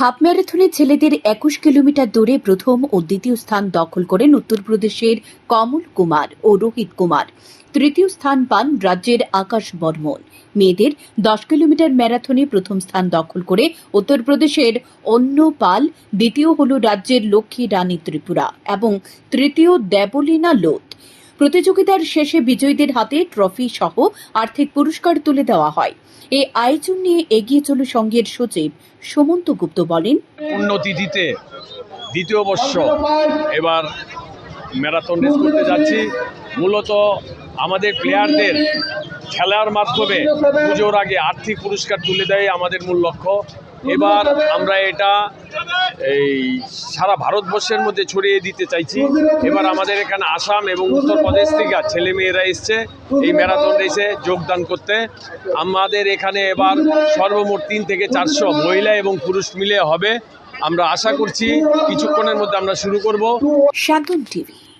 Half ম্যারাথনে ছেলেদের একুশ kilometre দৌড়ে প্রথম ও দ্বিতীয় স্থান দখল করেন উত্তরপ্রদেশের কমল কুমার ও রোহিত কুমার। তৃতীয় স্থান পান রাজ্যের আকাশ বর্মন। মেয়েদের দশ কিলোমিটার ম্যারাথনে প্রথম স্থান দখল করে উত্তরপ্রদেশের অন্য পাল দ্বিতীয় হল রাজ্যের লক্ষ্মী রানী ত্রিপুরা এবং তৃতীয় দেবলীনা লোধ। প্রতিযোগিতার শেষে বিজয়ীদের হাতে ট্রফি সহ আর্থিক পুরস্কার তুলে দেওয়া হয়। এই আয়োজন নিয়ে এগিয়ে চলে সংঘের সচিব সুমন্ত গুপ্ত বলেন উন্নতি দিতে দ্বিতীয় বর্ষ এবার ম্যারাথন রেস করতে যাচ্ছি। মূলত আমাদের প্লেয়ারদের খেলার মাধ্যমে পুজোর আগে আর্থিক পুরস্কার তুলে দেয় আমাদের মূল লক্ষ্য। এবার আমরা এটা এই সারা ভারতবর্ষের মধ্যে ছড়িয়ে দিতে চাইছি। এবার আমাদের এখানে আসাম এবং উত্তরপ্রদেশ থেকে ছেলে মেয়েরা এসছে, এই ম্যারাথন রেসে যোগদান করতে। আমাদের এখানে এবার সর্বমোট তিন থেকে চারশো মহিলা এবং পুরুষ মিলে হবে। আমরা আশা করছি কিছুক্ষণের মধ্যে আমরা শুরু করব।